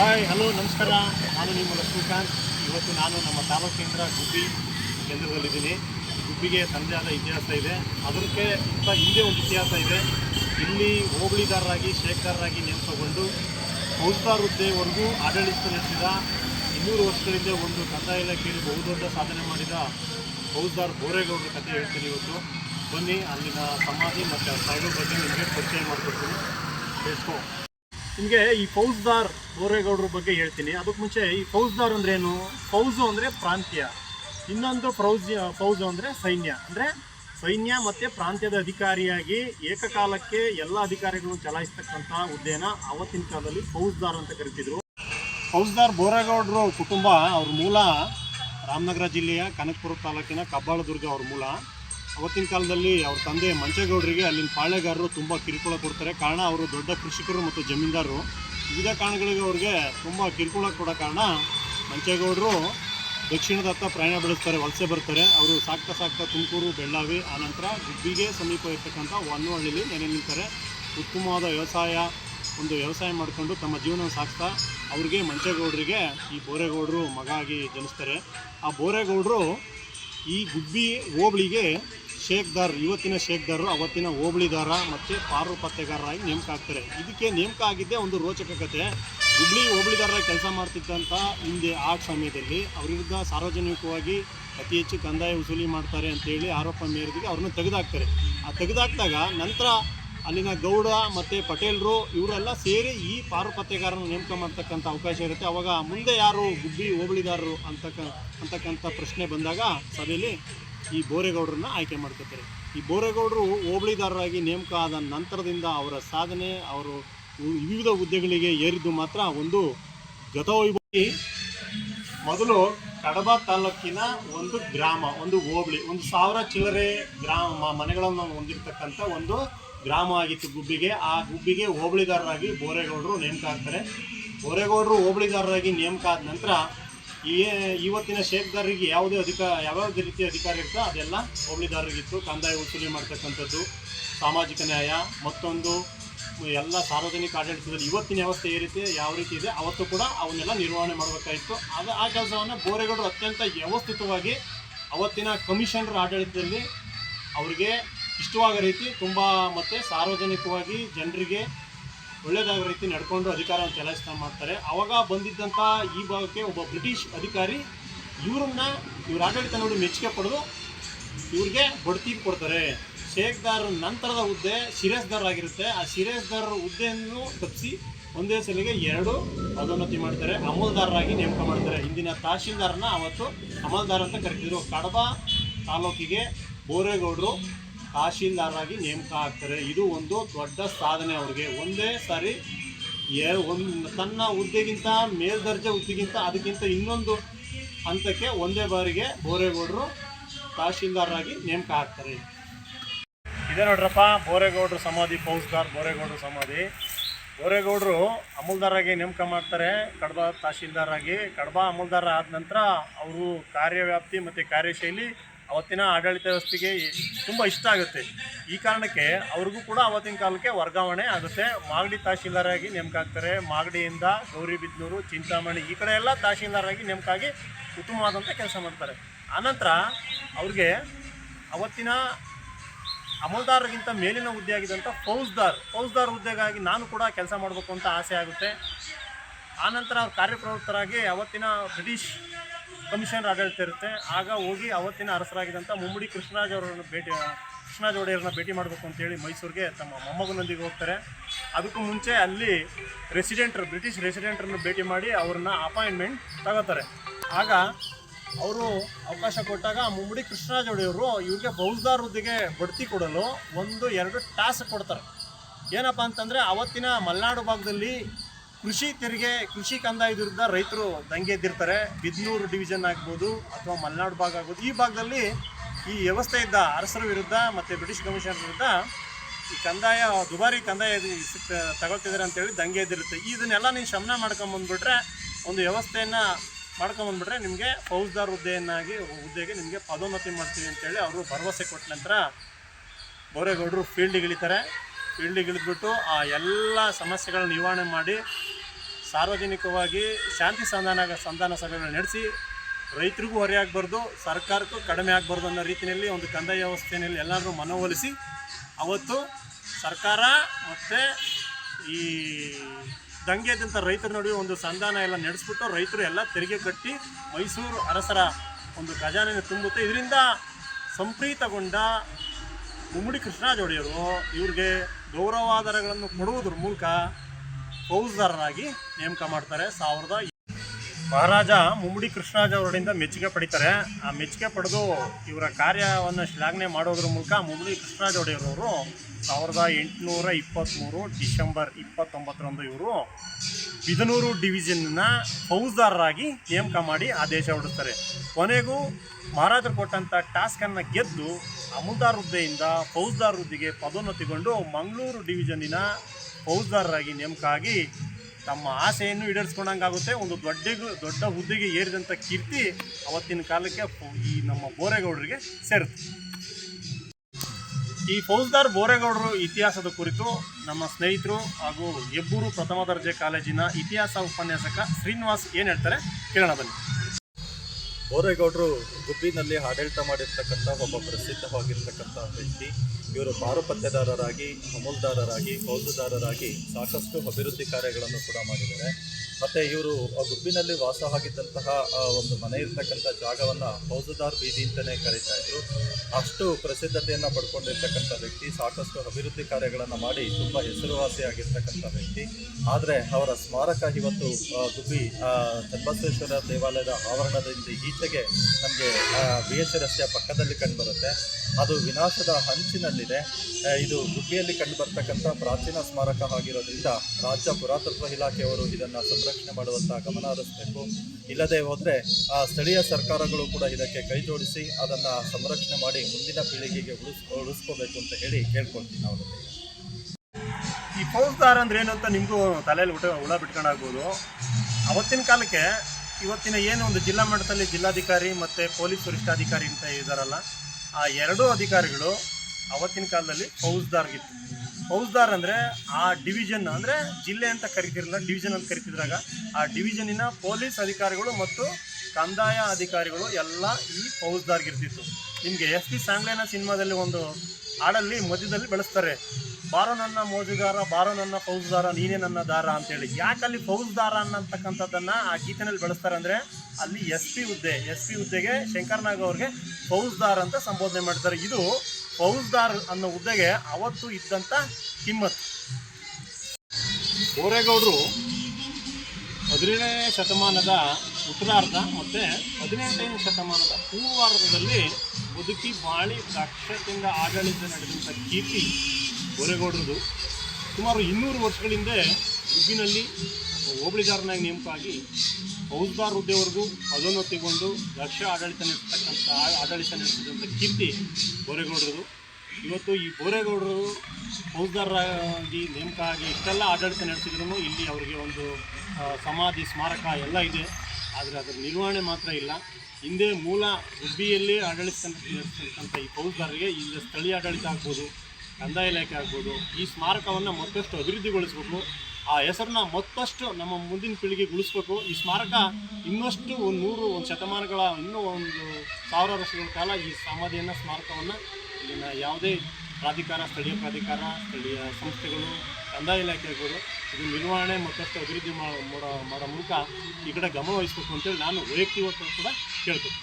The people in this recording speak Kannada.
ಹಾಯ್ ಹಲೋ ನಮಸ್ಕಾರ. ನಾನು ನಿಮ್ಮ ಲಕ್ಷ್ಮೀಕಾಂತ್ ಇವತ್ತು ನಾನು ನಮ್ಮ ತಾಲೂಕು ಕೇಂದ್ರ ಗುಬ್ಬಿ ಕೇಂದ್ರದಲ್ಲಿದ್ದೀನಿ. ಗುಬ್ಬಿಗೆ ತನ್ನದೇ ಆದ ಇತಿಹಾಸ ಇದೆ. ಅದಕ್ಕೆ ಇಂಥ ಹಿಂದೆ ಒಂದು ಇತಿಹಾಸ ಇದೆ. ಇಲ್ಲಿ ಹೋಬಳಿದಾರರಾಗಿ ಶೇಖರರಾಗಿ ನೇಮಕಗೊಂಡು ಫೌಜ್ದಾರ್ ಹುದ್ದೆವರೆಗೂ ಆಡಳಿತ ನಡೆಸಿದ ಇನ್ನೂರು ವರ್ಷಗಳಿಂದ ಒಂದು ಕಂದಾಯ ಇಲಾಖೆಯಲ್ಲಿ ಬಹುದೊಡ್ಡ ಸಾಧನೆ ಮಾಡಿದ ಫೌಜ್ದಾರ್ ಬೋರೇಗೌಡರ ಕಥೆ ಹೇಳ್ತೀನಿ ಇವತ್ತು. ಬನ್ನಿ, ಅಲ್ಲಿನ ಸಮಾಧಿ ಮತ್ತು ಸಾಯಿಬರ ಬಗ್ಗೆ ನಿಮಗೆ ಪರಿಚಯ ಮಾಡಿಕೊಡ್ತೀನಿ. ಬೇಸ್ಕೋ ನಿಮಗೆ ಈ ಫೌಜ್ದಾರ್ ಬೋರೇಗೌಡರ ಬಗ್ಗೆ ಹೇಳ್ತೀನಿ. ಅದಕ್ಕೆ ಮುಂಚೆ ಈ ಫೌಜ್ದಾರ್ ಅಂದ್ರೆ ಏನು? ಫೌಜು ಅಂದರೆ ಪ್ರಾಂತ್ಯ. ಇನ್ನೊಂದು ಫೌಜ್ ಫೌಜು ಅಂದರೆ ಸೈನ್ಯ. ಅಂದರೆ ಸೈನ್ಯ ಮತ್ತು ಪ್ರಾಂತ್ಯದ ಅಧಿಕಾರಿಯಾಗಿ ಏಕಕಾಲಕ್ಕೆ ಎಲ್ಲ ಅಧಿಕಾರಿಗಳನ್ನು ಚಲಾಯಿಸ್ತಕ್ಕಂಥ ಹುದ್ದೆನ ಆವತ್ತಿನ ಕಾಲದಲ್ಲಿ ಫೌಜ್ದಾರ್ ಅಂತ ಕರಿತಿದ್ರು. ಫೌಜ್ದಾರ್ ಬೋರೇಗೌಡರು ಕುಟುಂಬ ಅವ್ರ ಮೂಲ ರಾಮನಗರ ಜಿಲ್ಲೆಯ ಕನಕಪುರ ತಾಲೂಕಿನ ಕಬ್ಬಾಳದುರ್ಗ ಅವ್ರ ಮೂಲ. ಅವತ್ತಿನ ಕಾಲದಲ್ಲಿ ಅವ್ರ ತಂದೆ ಮಂಚೇಗೌಡರಿಗೆ ಅಲ್ಲಿನ ಪಾಳೆಗಾರರು ತುಂಬ ಕಿರುಕುಳ ಕೊಡ್ತಾರೆ. ಕಾರಣ ಅವರು ದೊಡ್ಡ ಕೃಷಿಕರು ಮತ್ತು ಜಮೀನ್ದಾರರು. ವಿವಿಧ ಕಾರಣಗಳಿಗೆ ಅವ್ರಿಗೆ ತುಂಬ ಕಿರುಕುಳ ಕೊಡೋ ಕಾರಣ ಮಂಚೇಗೌಡರು ದಕ್ಷಿಣದತ್ತ ಪ್ರಯಾಣ ಬೆಳೆಸ್ತಾರೆ, ವಲಸೆ ಬರ್ತಾರೆ. ಅವರು ಸಾಕ್ತಾ ಸಾಕ್ತಾ ತುಮಕೂರು, ಬೆಳ್ಳಾವಿ ಆನಂತರ ಗುಬ್ಬಿಗೆ ಸಮೀಪ ಇರ್ತಕ್ಕಂಥ ಹೊನ್ನಹಳ್ಳಿಲಿ ನೆನೆ ನಿಲ್ತಾರೆ ಉತ್ತಮವಾದ ವ್ಯವಸಾಯ, ಒಂದು ವ್ಯವಸಾಯ ಮಾಡಿಕೊಂಡು ತಮ್ಮ ಜೀವನ ಸಾಕ್ತಾ ಅವ್ರಿಗೆ ಮಂಚೇಗೌಡರಿಗೆ ಈ ಬೋರೇಗೌಡರು ಮಗ ಆಗಿ ಜನಿಸ್ತಾರೆ. ಆ ಬೋರೇಗೌಡರು ಈ ಗುಬ್ಬಿ ಹೋಬಳಿಗೆ ಶೇಖ್ದಾರ್, ಇವತ್ತಿನ ಶೇಖ್ದಾರರು ಅವತ್ತಿನ ಹೋಬಳಿದಾರ ಮತ್ತು ಪಾರು ಪತ್ತೆಗಾರರಾಗಿ ನೇಮಕ ಆಗ್ತಾರೆ ಇದಕ್ಕೆ ನೇಮಕ ಆಗಿದ್ದೇ ಒಂದು ರೋಚಕ ಕತೆ. ಹುಬ್ಳಿ ಹೋಬಳಿದಾರರಾಗಿ ಕೆಲಸ ಮಾಡ್ತಿದ್ದಂಥ ಹಿಂದೆ ಆ ಸಮಯದಲ್ಲಿ ಅವ್ರ ವಿರುದ್ಧ ಸಾರ್ವಜನಿಕವಾಗಿ ಅತಿ ಹೆಚ್ಚು ಕಂದಾಯ ವಸೂಲಿ ಮಾಡ್ತಾರೆ ಅಂತೇಳಿ ಆರೋಪ ಮೇರೆಗೆ ಅವ್ರನ್ನ ತೆಗೆದಾಕ್ತಾರೆ. ಆ ತೆಗೆದಾಕಿದಾಗ ನಂತರ ಅಲ್ಲಿನ ಗೌಡ ಮತ್ತು ಪಟೇಲರು ಇವರೆಲ್ಲ ಸೇರಿ ಈ ಪಾರು ಪತ್ತೆಗಾರನ ನೇಮಕ ಮಾಡ್ತಕ್ಕಂಥ ಅವಕಾಶ ಇರುತ್ತೆ. ಅವಾಗ ಮುಂದೆ ಯಾರು ಗುಬ್ಬಿ, ಹೋಬಳಿದಾರರು ಅಂತಕ್ಕ ಅಂತಕ್ಕಂಥ ಪ್ರಶ್ನೆ ಬಂದಾಗ ಸಭೆಯಲ್ಲಿ ಈ ಬೋರೇಗೌಡರನ್ನ ಆಯ್ಕೆ ಮಾಡ್ಕೋತಾರೆ. ಈ ಬೋರೇಗೌಡರು ಹೋಬಳಿದಾರರಾಗಿ ನೇಮಕ ಆದ ನಂತರದಿಂದ ಅವರ ಸಾಧನೆ, ಅವರು ವಿವಿಧ ಹುದ್ದೆಗಳಿಗೆ ಏರಿದ್ದು ಮಾತ್ರ ಒಂದು ಗತವೈಭವಿ. ಮೊದಲು ಕಡಬ ತಾಲೂಕಿನ ಒಂದು ಗ್ರಾಮ, ಒಂದು ಹೋಬಳಿ, ಒಂದು ಸಾವಿರ ಚಿಲ್ಲರೆ ಗ್ರಾಮ ಮನೆಗಳನ್ನು ಹೊಂದಿರತಕ್ಕಂಥ ಒಂದು ಗ್ರಾಮ ಆಗಿತ್ತು ಗುಬ್ಬಿಗೆ. ಆ ಗುಬ್ಬಿಗೆ ಹೋಬಳಿಗಾರರಾಗಿ ಬೋರೇಗೌಡರು ನೇಮಕ ಆಗ್ತಾರೆ. ಬೋರೇಗೌಡರು ಹೋಬಳಿಗಾರರಾಗಿ ನೇಮಕ ಆದ ನಂತರ ಈ ಇವತ್ತಿನ ಶೇಖ್ದಾರರಿಗೆ ಯಾವುದೇ ಅಧಿಕಾರ ಯಾವ್ಯಾವ ರೀತಿಯ ಅಧಿಕಾರ ಇರ್ತೋ ಅದೆಲ್ಲ ಹೋಬಳಿದಾರರಿಗಿತ್ತು ಕಂದಾಯ ವಸೂಲಿ ಮಾಡ್ತಕ್ಕಂಥದ್ದು, ಸಾಮಾಜಿಕ ನ್ಯಾಯ, ಮತ್ತೊಂದು ಎಲ್ಲ ಸಾರ್ವಜನಿಕ ಆಡಳಿತದಲ್ಲಿ ಇವತ್ತಿನ ವ್ಯವಸ್ಥೆ ಈ ರೀತಿ ಯಾವ ರೀತಿ ಇದೆ, ಅವತ್ತು ಕೂಡ ಅವನ್ನೆಲ್ಲ ನಿರ್ವಹಣೆ ಮಾಡಬೇಕಾಗಿತ್ತು ಅದು ಆ ಕೆಲಸವನ್ನು ಬೋರೆಗೌಡರು ಅತ್ಯಂತ ವ್ಯವಸ್ಥಿತವಾಗಿ ಅವತ್ತಿನ ಕಮಿಷನರ್ ಆಡಳಿತದಲ್ಲಿ ಅವರಿಗೆ ಇಷ್ಟವಾಗೋ ರೀತಿ ತುಂಬ ಮತ್ತು ಸಾರ್ವಜನಿಕವಾಗಿ ಜನರಿಗೆ ಒಳ್ಳೆಯದಾಗೋ ರೀತಿ ನಡ್ಕೊಂಡು ಅಧಿಕಾರವನ್ನು ಚಲಾಯಿಸ್ತಾ ಮಾಡ್ತಾರೆ. ಅವಾಗ ಬಂದಿದ್ದಂಥ ಈ ಭಾಗಕ್ಕೆ ಒಬ್ಬ ಬ್ರಿಟಿಷ್ ಅಧಿಕಾರಿ ಇವರನ್ನ ಇವ್ರ ಆಡಳಿತ ನೋಡಿ ಮೆಚ್ಚುಗೆ ಪಡೆದು ಇವ್ರಿಗೆ ಬಡ್ತಿ ಕೊಡ್ತಾರೆ. ಶೇಖ್ದಾರ್ ನಂತರದ ಹುದ್ದೆ ಶಿರೇಸ್ದಾರ್ ಆಗಿರುತ್ತೆ. ಆ ಶಿರೇಸ್ದಾರ್ ಹುದ್ದೆಯನ್ನು ತಪ್ಪಿಸಿ ಒಂದೇ ಸಲಿಗೆ ಎರಡು ಪದೋನ್ನತಿ ಮಾಡ್ತಾರೆ ಅಮಲ್ದಾರರಾಗಿ ನೇಮಕ ಮಾಡ್ತಾರೆ ಹಿಂದಿನ ತಹಶೀಲ್ದಾರ್ನ ಅವತ್ತು ಅಮಲ್ದಾರ್ ಅಂತ ಕರಿತಿದ್ರು. ಕಡಬ ತಾಲೂಕಿಗೆ ಬೋರೇಗೌಡರು ತಹಶೀಲ್ದಾರರಾಗಿ ನೇಮಕ ಆಗ್ತಾರೆ. ಇದು ಒಂದು ದೊಡ್ಡ ಸಾಧನೆ ಅವ್ರಿಗೆ. ಒಂದೇ ಸಾರಿ ಒಂದು ತನ್ನ ಹುದ್ದೆಗಿಂತ ಮೇಲ್ದರ್ಜೆ ಹುದ್ದೆಗಿಂತ ಅದಕ್ಕಿಂತ ಇನ್ನೊಂದು ಹಂತಕ್ಕೆ ಒಂದೇ ಬಾರಿಗೆ ಬೋರೇಗೌಡರು ತಹಶೀಲ್ದಾರರಾಗಿ ನೇಮಕ ಆಗ್ತಾರೆ. ಇದೆ ನೋಡ್ರಪ್ಪ, ಬೋರೇಗೌಡರು ಸಮಾಧಿ ಪೌಸ್ಗಾರ್ ಬೋರೇಗೌಡರು ಸಮಾಧಿ. ಬೋರೇಗೌಡರು ಅಮಲ್ದಾರಾಗಿ ನೇಮಕ ಮಾಡ್ತಾರೆ, ಕಡಬ ತಹಶೀಲ್ದಾರಾಗಿ ಕಡಬ ಅಮೂಲ್ದಾರ ಆದ ನಂತರ ಅವರು ಕಾರ್ಯವ್ಯಾಪ್ತಿ ಮತ್ತು ಕಾರ್ಯಶೈಲಿ ಅವತ್ತಿನ ಆಡಳಿತ ವ್ಯವಸ್ಥೆಗೆ ತುಂಬ ಇಷ್ಟ ಆಗುತ್ತೆ. ಈ ಕಾರಣಕ್ಕೆ ಅವ್ರಿಗೂ ಕೂಡ ಅವತ್ತಿನ ಕಾಲಕ್ಕೆ ವರ್ಗಾವಣೆ ಆಗುತ್ತೆ. ಮಾಗಡಿ ತಹಶೀಲ್ದಾರಾಗಿ ನೇಮಕ ಆಗ್ತಾರೆ. ಮಾಗಡಿಯಿಂದ ಗೌರಿಬಿದ್ನೂರು ಚಿಂತಾಮಣಿ, ಈ ಕಡೆ ಎಲ್ಲ ತಹಶೀಲ್ದಾರಾಗಿ ನೇಮಕ ಆಗಿ ಕೆಲಸ ಮಾಡ್ತಾರೆ. ಆನಂತರ ಅವ್ರಿಗೆ ಅವತ್ತಿನ ಅಮಲ್ದಾರ್ಗಿಂತ ಮೇಲಿನ ಹುದ್ದೆ ಆಗಿದ್ದಂಥ ಫೌಜ್ದಾರ್ ಫೌಜ್ದಾರ್ ಹುದ್ದೆಗಾಗಿ ನಾನು ಕೂಡ ಕೆಲಸ ಮಾಡಬೇಕು ಅಂತ ಆಸೆ ಆಗುತ್ತೆ. ಆನಂತರ ಅವ್ರು ಕಾರ್ಯಪ್ರವೃತ್ತರಾಗಿ ಅವತ್ತಿನ ಬ್ರಿಟಿಷ್ ಕಮಿಷನರ್ ಆಡಳಿತ ಇರುತ್ತೆ. ಆಗ ಹೋಗಿ ಅವತ್ತಿನ ಅರಸರಾಗಿದ್ದಂಥ ಮುಮ್ಮಡಿ ಕೃಷ್ಣರಾಜ್ ಅವರನ್ನು ಭೇಟಿ, ಕೃಷ್ಣರಾಜ್ ಒಡೆಯರನ್ನ ಭೇಟಿ ಮಾಡಬೇಕು ಅಂತೇಳಿ ಮೈಸೂರಿಗೆ ತಮ್ಮ ಮೊಮ್ಮಗನೊಂದಿಗೆ ಹೋಗ್ತಾರೆ. ಅದಕ್ಕೂ ಮುಂಚೆ ಅಲ್ಲಿ ರೆಸಿಡೆಂಟ್ರು, ಬ್ರಿಟಿಷ್ ರೆಸಿಡೆಂಟ್ರನ್ನು ಭೇಟಿ ಮಾಡಿ ಅವ್ರನ್ನ ಅಪಾಯಿಂಟ್ಮೆಂಟ್ ತಗೋತಾರೆ. ಆಗ ಅವರು ಅವಕಾಶ ಕೊಟ್ಟಾಗ ಮುಂಬಡಿ ಕೃಷ್ಣರಾಜ ಒಡೆಯವರು ಇವ್ರಿಗೆ ಫೌಜ್ದಾರ್ ಹುದ್ದೆಗೆ ಬಡ್ತಿ ಕೊಡಲು ಒಂದು ಎರಡು ಟಾಸ್ಕ್ ಕೊಡ್ತಾರೆ. ಏನಪ್ಪ ಅಂತಂದರೆ ಅವತ್ತಿನ ಮಲೆನಾಡು ಭಾಗದಲ್ಲಿ ಕೃಷಿ ತೆರಿಗೆ, ಕೃಷಿ ಕಂದಾಯ ವಿರುದ್ಧ ರೈತರು ದಂಗೆ ಎದ್ದಿರ್ತಾರೆ. ಬಿದ್ನೂರು ಡಿವಿಷನ್ ಆಗ್ಬೋದು ಅಥವಾ ಮಲೆನಾಡು ಭಾಗ ಆಗ್ಬೋದು. ಈ ಭಾಗದಲ್ಲಿ ಈ ವ್ಯವಸ್ಥೆ ಇದ್ದ ಅರಸರ ವಿರುದ್ಧ ಮತ್ತು ಬ್ರಿಟಿಷ್ ಕಮಿಷನರ್ ವಿರುದ್ಧ ಈ ಕಂದಾಯ, ದುಬಾರಿ ಕಂದಾಯ ತಗೊಳ್ತಿದ್ದಾರೆ ಅಂತೇಳಿ ದಂಗೆ ಎದ್ದಿರುತ್ತೆ. ಇದನ್ನೆಲ್ಲ ನೀವು ಶಮನ ಮಾಡ್ಕೊಂಬಂದ್ಬಿಟ್ರೆ ಒಂದು ವ್ಯವಸ್ಥೆಯನ್ನು ಮಾಡ್ಕೊಂಬಂದ್ಬಿಟ್ರೆ ನಿಮಗೆ ಫೌಜ್ದಾರ್ ಹುದ್ದೆಯನ್ನಾಗಿ, ಹುದ್ದೆಗೆ ನಿಮಗೆ ಪದೋನ್ನತಿ ಮಾಡ್ತೀವಿ ಅಂತೇಳಿ ಅವರು ಭರವಸೆ ಕೊಟ್ಟ ನಂತರ ಬೋರೇಗೌಡರು ಫೀಲ್ಡಿಗೆ ಇಳಿತಾರೆ. ಫೀಲ್ಡಿಗೆ ಇಳಿದ್ಬಿಟ್ಟು ಆ ಎಲ್ಲ ಸಮಸ್ಯೆಗಳನ್ನ ನಿವಾರಣೆ ಮಾಡಿ ಸಾರ್ವಜನಿಕವಾಗಿ ಶಾಂತಿ ಸಂಧಾನ ಸಂಧಾನ ಸಭೆಗಳನ್ನ ನಡೆಸಿ ರೈತರಿಗೂ ಹೊರೆ ಆಗಬಾರ್ದು, ಸರ್ಕಾರಕ್ಕೂ ಕಡಿಮೆ ಆಗಬಾರ್ದು ಅನ್ನೋ ರೀತಿಯಲ್ಲಿ ಒಂದು ಕಂದಾಯ ವ್ಯವಸ್ಥೆಯಲ್ಲಿ ಎಲ್ಲರೂ ಮನವೊಲಿಸಿ ಅವತ್ತು ಸರ್ಕಾರ ಮತ್ತು ಈ ದಂಗೆ ರೈತರ ನಡುವೆ ಒಂದು ಸಂಧಾನ ಎಲ್ಲ ನಡೆಸ್ಬಿಟ್ಟು ರೈತರು ಎಲ್ಲ ತೆರಿಗೆ ಕಟ್ಟಿ ಮೈಸೂರು ಅರಸರ ಒಂದು ಖಜಾನೆಯನ್ನು ತುಂಬುತ್ತೆ. ಇದರಿಂದ ಸಂಪ್ರೀತಗೊಂಡ ಮುಮ್ಮಡಿ ಕೃಷ್ಣರಾಜೊಡೆಯರು ಇವ್ರಿಗೆ ಗೌರವಾಧಾರಗಳನ್ನು ಕೊಡುವುದ್ರ ಮೂಲಕ ಫೌಜ್ದಾರರಾಗಿ ನೇಮಕ ಮಾಡ್ತಾರೆ. ಸಾವಿರದ ಮಹಾರಾಜ ಮುಮ್ಮಡಿ ಕೃಷ್ಣರಾಜ ಅವರಿಂದ ಮೆಚ್ಚುಗೆ ಪಡಿತಾರೆ. ಆ ಮೆಚ್ಚುಗೆ ಪಡೆದು ಇವರ ಕಾರ್ಯವನ್ನು ಶ್ಲಾಘನೆ ಮಾಡೋದ್ರ ಮೂಲಕ ಮುಮ್ಮಡಿ ಕೃಷ್ಣರಾಜ ಒಡೆಯರವರು ಸಾವಿರದ ಎಂಟುನೂರ ಇಪ್ಪತ್ತ್ಮೂರು ಡಿಸೆಂಬರ್ ಇಪ್ಪತ್ತೊಂಬತ್ತರಂದು ಇವರು ಬಿದನೂರು ಡಿವಿಷನ್ನ ಫೌಜ್ದಾರರಾಗಿ ನೇಮಕ ಮಾಡಿ ಆದೇಶ ಹೊರಡಿಸ್ತಾರೆ. ಕೊನೆಗೂ ಮಹಾರಾಜರು ಕೊಟ್ಟಂಥ ಟಾಸ್ಕನ್ನು ಗೆದ್ದು ಅಮುಲ್ದಾರ್ ಹುದ್ದೆಯಿಂದ ಫೌಜ್ದಾರ್ ಹುದ್ದೆಗೆ ಪದೋನ್ನತಿಗೊಂಡು ಮಂಗಳೂರು ಡಿವಿಷನ್ನಿನ ಫೌಜ್ದಾರರಾಗಿ ನೇಮಕ ಆಗಿ ತಮ್ಮ ಆಸೆಯನ್ನು ಈಡೇರಿಸ್ಕೊಂಡಂಗಾಗುತ್ತೆ. ಒಂದು ದೊಡ್ಡ ದೊಡ್ಡ ಹುದ್ದೆಗೆ ಏರಿದಂಥ ಕೀರ್ತಿ ಅವತ್ತಿನ ಕಾಲಕ್ಕೆ ಈ ನಮ್ಮ ಬೋರೇಗೌಡರಿಗೆ ಸೇರುತ್ತೆ. ಈ ಫೌಜ್ದಾರ್ ಬೋರೇಗೌಡರು ಇತಿಹಾಸದ ಕುರಿತು ನಮ್ಮ ಸ್ನೇಹಿತರು ಹಾಗೂ ಹೆಬ್ಬೂರು ಪ್ರಥಮ ದರ್ಜೆ ಕಾಲೇಜಿನ ಇತಿಹಾಸ ಉಪನ್ಯಾಸಕ ಶ್ರೀನಿವಾಸ್ ಏನು ಹೇಳ್ತಾರೆ? ಕೇಳೋಣ ಬನ್ನಿ. ಬೋರೇಗೌಡರು ಗುಬ್ಬಿನಲ್ಲಿ ಆಡಳಿತ ಮಾಡಿರ್ತಕ್ಕಂಥ ಒಬ್ಬ ಪ್ರಸಿದ್ಧವಾಗಿರ್ತಕ್ಕಂಥ ವ್ಯಕ್ತಿ. ಇವರು ಪಾರುಪತ್ಯದಾರರಾಗಿ ಅಮೂಲ್ದಾರರಾಗಿ ಫೌಜುದಾರರಾಗಿ ಸಾಕಷ್ಟು ಅಭಿವೃದ್ಧಿ ಕಾರ್ಯಗಳನ್ನು ಕೂಡ ಮಾಡಿದ್ದಾರೆ. ಮತ್ತು ಇವರು ಆ ಗುಬ್ಬಿನಲ್ಲಿ ವಾಸ ಆಗಿದ್ದಂತಹ ಒಂದು ಮನೆ ಇರ್ತಕ್ಕಂಥ ಜಾಗವನ್ನು ಫೌಜುದಾರ್ ಬೀದಿ ಅಂತಲೇ ಕರೀತಾ ಇದ್ರು. ಅಷ್ಟು ಪ್ರಸಿದ್ಧತೆಯನ್ನು ಪಡ್ಕೊಂಡಿರ್ತಕ್ಕಂಥ ವ್ಯಕ್ತಿ, ಸಾಕಷ್ಟು ಅಭಿವೃದ್ಧಿ ಕಾರ್ಯಗಳನ್ನು ಮಾಡಿ ತುಂಬ ಹೆಸರುವಾಸಿಯಾಗಿರ್ತಕ್ಕಂಥ ವ್ಯಕ್ತಿ. ಆದರೆ ಅವರ ಸ್ಮಾರಕ ಇವತ್ತು ಗುಬ್ಬಿ ಚನ್ನಬಸವೇಶ್ವರ ದೇವಾಲಯದ ಆವರಣದಿಂದ ಈಚೆಗೆ ನಮಗೆ ಬಿ ಎಚ್ ರಸ್ತೆಯ ಪಕ್ಕದಲ್ಲಿ ಕಂಡುಬರುತ್ತೆ ಅದು ವಿನಾಶದ ಹಂಚಿನಲ್ಲಿದೆ. ಆ, ಇದು ಗುಬ್ಬಿಯಲ್ಲಿ ಕಂಡುಬರ್ತಕ್ಕಂಥ ಪ್ರಾಚೀನ ಸ್ಮಾರಕ ಆಗಿರೋದ್ರಿಂದ ರಾಜ್ಯ ಪುರಾತತ್ವ ಇಲಾಖೆಯವರು ಇದನ್ನು ಸಂರಕ್ಷಣೆ ಮಾಡುವಂಥ ಗಮನ ಹರಿಸಬೇಕು. ಇಲ್ಲದೆ ಹೋದರೆ ಸ್ಥಳೀಯ ಸರ್ಕಾರಗಳು ಕೂಡ ಇದಕ್ಕೆ ಕೈ ಜೋಡಿಸಿ ಅದನ್ನು ಸಂರಕ್ಷಣೆ ಮಾಡಿ ಮುಂದಿನ ಪೀಳಿಗೆಗೆ ಉಳಿಸ್ ಉಳಿಸ್ಕೋಬೇಕು ಅಂತ ಹೇಳಿ ಕೇಳ್ಕೊಳ್ತೀನಿ ನಾವು ಈ ಫೌಜ್ದಾರ್ ಅಂದ್ರೆ ಏನು ಅಂತ ನಿಮಗೂ ತಲೆಯಲ್ಲಿ ಹುಳ ಬಿಟ್ಕೊಂಡಾಗ್ಬೋದು. ಅವತ್ತಿನ ಕಾಲಕ್ಕೆ ಇವತ್ತಿನ ಏನು ಒಂದು ಜಿಲ್ಲಾ ಮಟ್ಟದಲ್ಲಿ ಜಿಲ್ಲಾಧಿಕಾರಿ ಮತ್ತು ಪೊಲೀಸ್ ವರಿಷ್ಠಾಧಿಕಾರಿ ಅಂತ ಇದ್ದಾರಲ್ಲ ಆ ಎರಡೂ ಅಧಿಕಾರಿಗಳು ಅವತ್ತಿನ ಕಾಲದಲ್ಲಿ ಫೌಜ್ದಾರ್ಗಿತ್ತು ಫೌಜ್ದಾರ್ ಅಂದರೆ ಆ ಡಿವಿಷನ್ ಅಂದರೆ ಜಿಲ್ಲೆ ಅಂತ ಕರಿತಿರಲ್ಲ ಡಿವಿಷನ್ ಅಂತ ಕರಿತಿದ್ರಾಗ, ಆ ಡಿವಿಷನಿನ ಪೊಲೀಸ್ ಅಧಿಕಾರಿಗಳು ಮತ್ತು ಕಂದಾಯ ಅಧಿಕಾರಿಗಳು ಎಲ್ಲ ಈ ಫೌಜ್ದಾರ್ಗಿರ್ತಿತ್ತು. ನಿಮಗೆ ಎಸ್ ಪಿ ಸಾಂಗ್ಲೇನ ಸಿನಿಮಾದಲ್ಲಿ ಒಂದು ಹಾಡಲ್ಲಿ ಮಧ್ಯದಲ್ಲಿ ಬೆಳೆಸ್ತಾರೆ. ಬಾರೋ ನನ್ನ ಮೋಜುಗಾರ, ಬಾರೋ ನನ್ನ ಫೌಜ್ದಾರ, ನೀನೇ ನನ್ನ ದಾರ ಅಂತೇಳಿ. ಯಾಕೆ ಅಲ್ಲಿ ಫೌಜ್ದಾರ ಅನ್ನತಕ್ಕಂಥದ್ದನ್ನು ಆ ಗೀತೆನಲ್ಲಿ ಬೆಳೆಸ್ತಾರೆ ಅಂದರೆ ಅಲ್ಲಿ ಎಸ್ ಪಿ ಹುದ್ದೆ, ಎಸ್ ಪಿ ಹುದ್ದೆಗೆ ಶಂಕರ್ನಾಗ್ ಅವ್ರಿಗೆ ಫೌಜ್ದಾರ್ ಅಂತ ಸಂಬೋಧನೆ ಮಾಡ್ತಾರೆ. ಇದು ಫೌಜ್ದಾರ್ ಅನ್ನೋ ಹುದ್ದೆಗೆ ಅವತ್ತು ಇದ್ದಂಥ ಕಿಮ್ಮತ್. ಬೋರೇಗೌಡರು ಹದಿನೇಳನೇ ಶತಮಾನದ ಉತ್ತರಾರ್ಧ ಮತ್ತು ಹದಿನೆಂಟನೇ ಶತಮಾನದ ಪೂರ್ವಾರ್ಧದಲ್ಲಿ ಬದುಕಿ ಬಾಳಿ ದಕ್ಷತೆಯಿಂದ ಆಡಳಿತ ನಡೆದಂಥ ಕೀರ್ತಿ ಬೋರೇಗೌಡರದು ಸುಮಾರು ಇನ್ನೂರು ವರ್ಷಗಳಿಂದ ಹಿಂದೆ ಹೋಬಳಿದಾರನಾಗಿ ನೇಮಕ ಆಗಿ ಫೌಜ್ದಾರ್ ಹುದ್ದೆವರೆಗೂ ಪದೋನ್ನತಿಗೊಂಡು ದಕ್ಷ ಆಡಳಿತ ನಡೆಸ್ತಕ್ಕಂಥ ಆಡಳಿತ ನಡೆಸಿದಂಥ ಕೀರ್ತಿ ಬೋರೇಗೌಡರದು. ಇವತ್ತು ಈ ಬೋರೇಗೌಡರು ಫೌಜ್ದಾರರಾಗಿ ನೇಮಕ ಆಗಿ ಇಷ್ಟೆಲ್ಲ ಆಡಳಿತ ನಡೆಸಿದ್ರು ಇಲ್ಲಿ ಅವರಿಗೆ ಒಂದು ಸಮಾಧಿ, ಸ್ಮಾರಕ ಎಲ್ಲ ಇದೆ. ಆದರೆ ಅದರ ನಿರ್ವಹಣೆ ಮಾತ್ರ ಇಲ್ಲ. ಹಿಂದೆ ಮೂಲ ಹುಬ್ಬಿಯಲ್ಲಿ ಆಡಳಿತ ನಡೆಸ್ತಕ್ಕಂಥ ಈ ಫೌಜ್ದಾರರಿಗೆ ಇಲ್ಲಿ ಸ್ಥಳೀಯ ಆಡಳಿತ ಆಗ್ಬೋದು. ಕಂದಾಯ ಇಲಾಖೆ ಆಗ್ಬೋದು, ಈ ಸ್ಮಾರಕವನ್ನು ಮತ್ತಷ್ಟು ಅಭಿವೃದ್ಧಿಗೊಳಿಸಬೇಕು, ಆ ಹೆಸರನ್ನ ಮತ್ತಷ್ಟು ನಮ್ಮ ಮುಂದಿನ ಪೀಳಿಗೆಗೆ ಉಳಿಸ್ಬೇಕು. ಈ ಸ್ಮಾರಕ ಇನ್ನಷ್ಟು ಒಂದು ನೂರು, ಒಂದು ಶತಮಾನಗಳ, ಇನ್ನೂ ಒಂದು ಸಾವಿರ ವರ್ಷಗಳ ಕಾಲ ಈ ಸಮಾಧಿಯನ್ನು, ಸ್ಮಾರಕವನ್ನು ಇಲ್ಲಿನ ಯಾವುದೇ ಪ್ರಾಧಿಕಾರ, ಸ್ಥಳೀಯ ಪ್ರಾಧಿಕಾರ, ಸ್ಥಳೀಯ ಸಂಸ್ಥೆಗಳು, ಕಂದಾಯ ಇಲಾಖೆ ಆಗ್ಬೋದು, ಇದು ನಿರ್ವಹಣೆ ಮತ್ತಷ್ಟು ಅಭಿವೃದ್ಧಿ ಮಾಡೋ ಮಾಡೋ ಮೂಲಕ ಈ ಕಡೆ ಗಮನ ವಹಿಸಬೇಕು ಅಂತೇಳಿ ನಾನು ವೈಯಕ್ತಿಕವಾಗಿ ಕೂಡ ಕೇಳ್ತೀನಿ